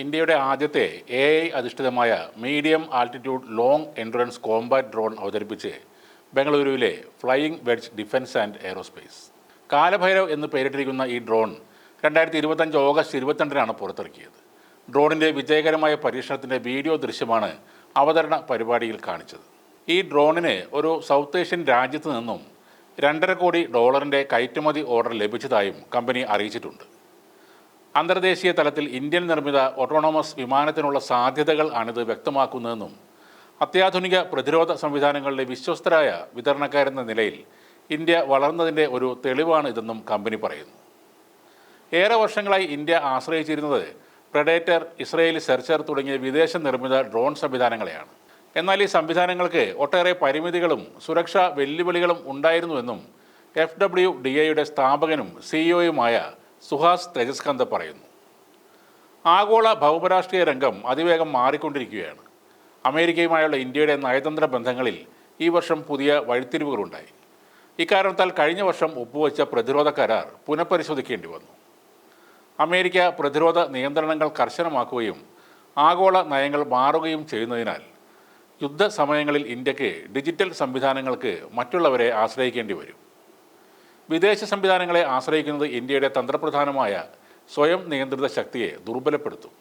ഇന്ത്യയുടെ ആദ്യത്തെ A I അധിഷ്ഠിതമായ medium altitude long endurance combat drone അവതരിപ്പിച്ച് ബംഗളൂരുവിലെ flying wedge defence and aerospace. Kalabhairav എന്ന് പേരിട്ടിരിക്കുന്ന ഈ ഡ്രോൺ രണ്ടായിരത്തി ഇരുപത്തഞ്ച് ഓഗസ്റ്റ് ഇരുപത്തിരണ്ടിനാണ് പുറത്തിറക്കിയത്. ഡ്രോണിന്റെ വിജയകരമായ പരീക്ഷണത്തിന്റെ വീഡിയോ ദൃശ്യമാണ് അവതരണ പരിപാടിയിൽ കാണിച്ചത്. ഈ ഡ്രോണിന് ഒരു സൗത്ത് ഏഷ്യൻ രാജ്യത്ത് നിന്നും രണ്ടര കോടി ഡോളറിന്റെ കയറ്റുമതി ഓർഡർ ലഭിച്ചതായും കമ്പനി അറിയിച്ചിട്ടുണ്ട്. അന്തർദേശീയ തലത്തിൽ ഇന്ത്യൻ നിർമ്മിത ഓട്ടോണോമസ് വിമാനത്തിനുള്ള സാധ്യതകൾ ആണിത് വ്യക്തമാക്കുന്നതെന്നും അത്യാധുനിക പ്രതിരോധ സംവിധാനങ്ങളുടെ വിശ്വസ്തരായ വിതരണക്കാരെന്ന നിലയിൽ ഇന്ത്യ വളർന്നതിന്റെ ഒരു തെളിവാണ് ഇതെന്നും കമ്പനി പറയുന്നു. ഏറെ വർഷങ്ങളായി ഇന്ത്യ ആശ്രയിച്ചിരുന്നത് പ്രഡേറ്റർ ഇസ്രയേലി സെർച്ചർ തുടങ്ങിയ വിദേശ നിർമ്മിത ഡ്രോൺ സംവിധാനങ്ങളെയാണ്. എന്നാൽ ഈ സംവിധാനങ്ങൾക്ക് ഒട്ടേറെ പരിമിതികളും സുരക്ഷാ വെല്ലുവിളികളും ഉണ്ടായിരുന്നുവെന്നും എഫ് ഡബ്ല്യു ഡി എയുടെ സ്ഥാപകനും സിഇഒയുമായ സുഹാസ് തേജസ്കന്ത പറയുന്നു. ആഗോള ഭൗമരാഷ്ട്രീയ രംഗം അതിവേഗം മാറിക്കൊണ്ടിരിക്കുകയാണ്. അമേരിക്കയുമായുള്ള ഇന്ത്യയുടെ നയതന്ത്ര ബന്ധങ്ങളിൽ ഈ വർഷം പുതിയ വഴിത്തിരിവുകളുണ്ടായി. ഇക്കാരണത്താൽ കഴിഞ്ഞ വർഷം ഒപ്പുവെച്ച പ്രതിരോധ കരാർ പുനഃപരിശോധിക്കേണ്ടി വന്നു. അമേരിക്ക പ്രതിരോധ നിയന്ത്രണങ്ങൾ കർശനമാക്കുകയും ആഗോള നയങ്ങൾ മാറുകയും ചെയ്യുന്നതിനാൽ യുദ്ധ സമയങ്ങളിൽ ഇന്ത്യയ്ക്ക് ഡിജിറ്റൽ സംവിധാനങ്ങൾക്ക് മറ്റുള്ളവരെ ആശ്രയിക്കേണ്ടി വരും. വിദേശ സംവിധാനങ്ങളെ ആശ്രയിക്കുന്നത് ഇന്ത്യയുടെ തന്ത്രപ്രധാനമായ സ്വയം നിയന്ത്രിത ശക്തിയെ ദുർബലപ്പെടുത്തും.